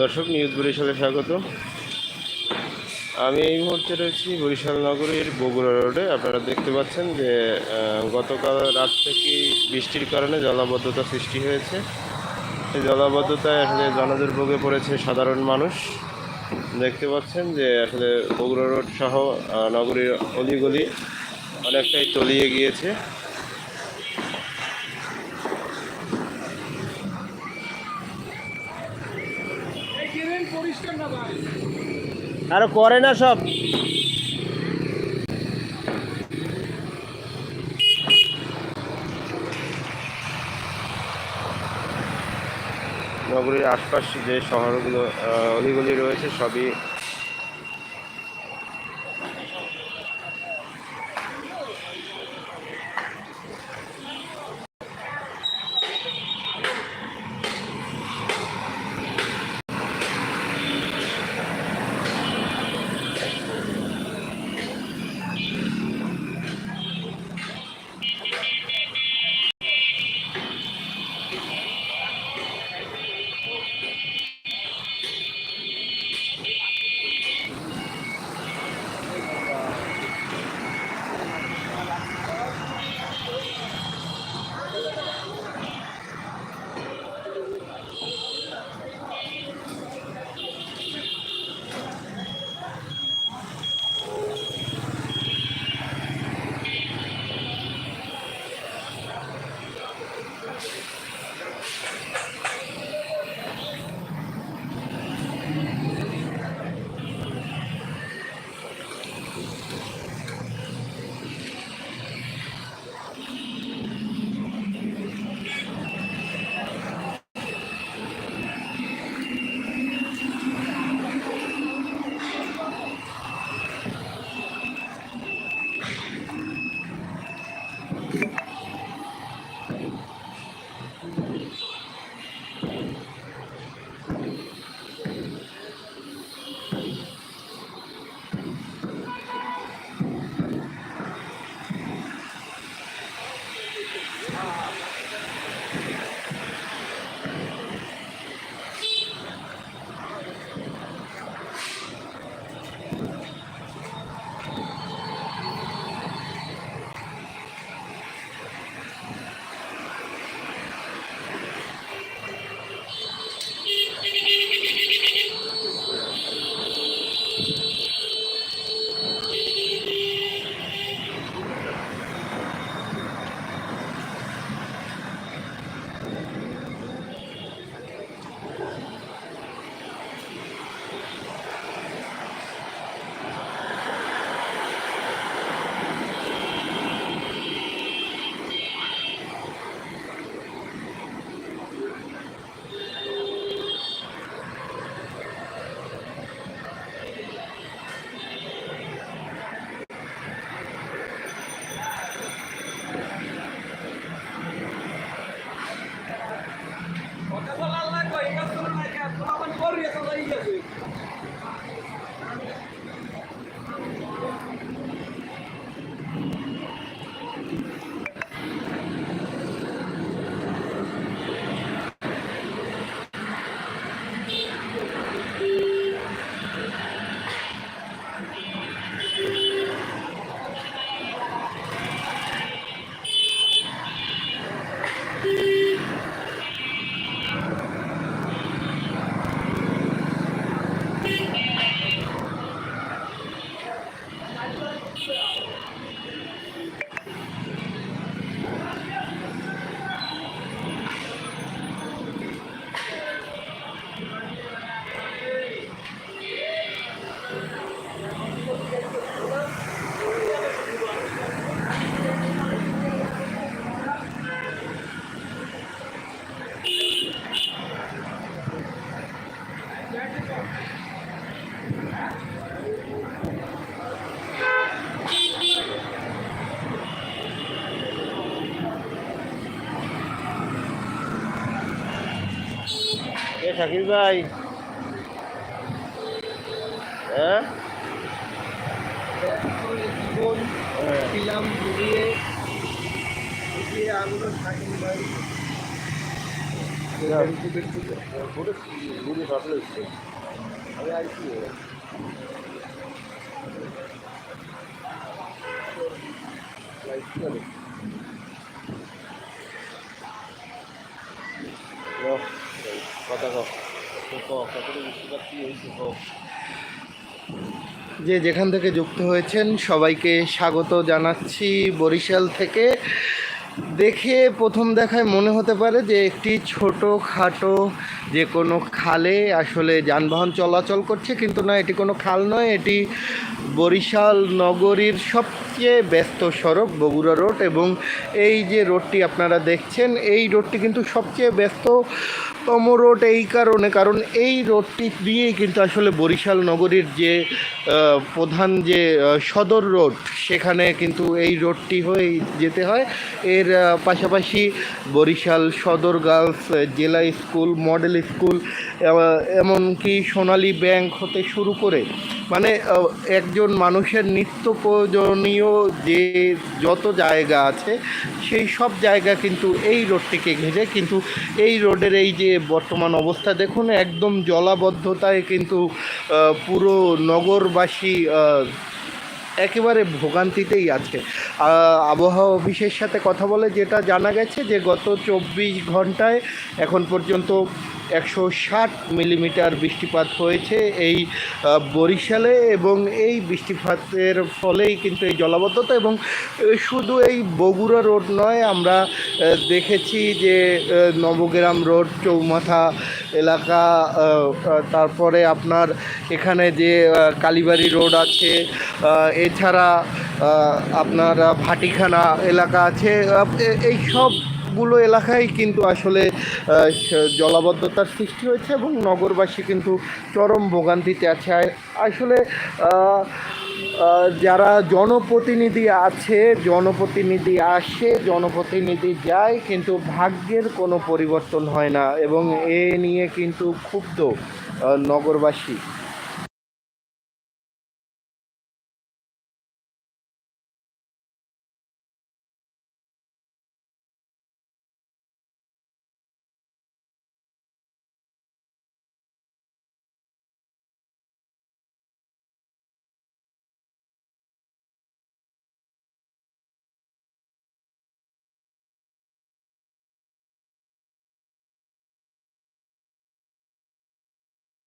দর্শক, নিউজ বরিশালে স্বাগত। আমি এই মুহূর্তে রয়েছি বরিশাল নগরীর বগুড়া রোডে। আপনারা দেখতে পাচ্ছেন যে গতকাল রাত থেকে বৃষ্টির কারণে জলাবদ্ধতা সৃষ্টি হয়েছে। এই জলাবদ্ধতায় আসলে জনদুর্ভোগে পড়েছে সাধারণ মানুষ। দেখতে পাচ্ছেন যে, আসলে বগুড়া রোড সহ নগরীর অলিগলি অনেকটাই তলিয়ে গিয়েছে। আরও করে না সব। নগরীর আশপাশ যে শহরগুলো অলিগলি রয়েছে সবই শাকিল ভাই। হ্যাঁ? ছিলাম ডুবিয়ে ডুবিয়ে যে যেখান থেকে যুক্ত হয়েছেন সবাইকে স্বাগত জানাচ্ছি বরিশাল থেকে। দেখে প্রথম দেখায় মনে হতে পারে যে একটি ছোট খাটো যে কোনো খালে আসলে যানবাহন চলাচল করছে, কিন্তু না, এটি কোনো খাল নয়, এটি বরিশাল নগরীর সবচেয়ে ব্যস্ত সড়ক, বগুড়া রোড, এবং এই যে রোডটি আপনারা দেখছেন, এই রোডটি কিন্তু সবচেয়ে ব্যস্ততম রোড এই কারণে, কারণ এই রোডটি দিয়েই কিন্তু আসলে বরিশাল নগরীর যে প্রধান যে সদর রোড, সেখানে কিন্তু এই রোডটি হয়ে যেতে হয়। এর পাশাপাশি বরিশাল সদর গার্লস জেলা স্কুল, মডেল স্কুল এমনকি সোনালী ব্যাংক হতে শুরু করে। মানে একজন মানুষের নিত্য প্রয়োজনীয় যে যত জায়গা আছে, সেই সব জায়গা কিন্তু এই রোডটিকে ঘিরে কিন্তু এই রোডের এই যে বর্তমান অবস্থা, দেখুন, একদম জলাবদ্ধতায় কিন্তু পুরো নগরবাসী একেবারে ভোগান্তিতেই আছে। আবহাওয়া অফিসের সাথে কথা বলে যেটা জানা গেছে যে গত চব্বিশ ঘন্টায় এখন পর্যন্ত একশো ষাট মিলিমিটার বৃষ্টিপাত হয়েছে এই বরিশালে এবং এই বৃষ্টিপাতের ফলেই কিন্তু এই জলাবদ্ধতা এবং শুধু এই বগুড়া রোড নয়, আমরা দেখেছি যে নবগ্রাম রোড, চৌমাথা এলাকা তারপরে আপনার এখানে যে কালীবাড়ি রোড আছে এছাড়া আপনার ভাটিখানা এলাকা আছে এই সবগুলো এলাকায় কিন্তু আসলে জলাবদ্ধতার সৃষ্টি হয়েছে এবং নগরবাসী কিন্তু চরম ভোগান্তিতে আছে। আসলে যারা জনপ্রতিনিধি আছে, জনপ্রতিনিধি আসে, জনপ্রতিনিধি যায়, কিন্তু ভাগ্যের কোনো পরিবর্তন হয় না এবং এ নিয়ে কিন্তু ক্ষুব্ধ নগরবাসী।